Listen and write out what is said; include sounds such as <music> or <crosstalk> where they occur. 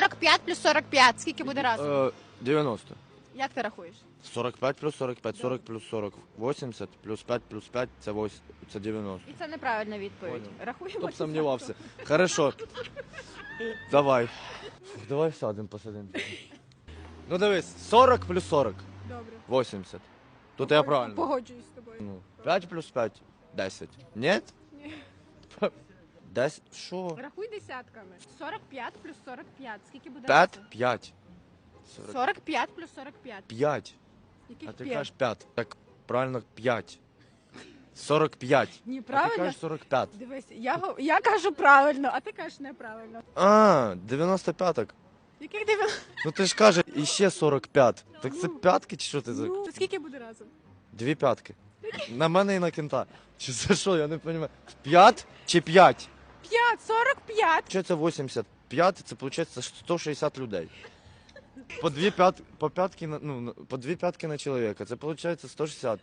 45 плюс 45. Скільки буде разом? Е, 90. Як ти рахуєш? 45 плюс 45, 40 плюс 40, 80 плюс 5 плюс 5 це 8, це 90. І це неправильна відповідь. Понял. Рахуємо. Хто б чи сумнівався. Хорошо. <laughs> Давай. Давай сядемо, посадимо. Ну дивись, 40 плюс 40, Добре. 80. Тут я правильно. Погоджуюсь з тобою. Ну, 5 плюс 5, 10. Нет? 10, що? Рахуй десятками. 45 плюс 45. Скільки буде 5, разом? 5. 45 плюс 45. 45. Яких А ти 5? кажеш 5. Так, правильно 5. 45. <laughs> Ні, А ти правильно? кажеш 45. Дивись, я, го- я кажу правильно, а ти кажеш неправильно. А, 95. Яких 90? Ну ти ж кажеш, іще 45. Так це п'ятки чи що ти за? Ну, скільки буде разом? Дві п'ятки. На мене і на кінта. Чи це що, я не розумію. П'ять чи п'ять? 5, 45. Що це 85, це виходить 160 людей. По дві п'ят, по п'ятки ну, по дві п'ятки на чоловіка, це виходить 160.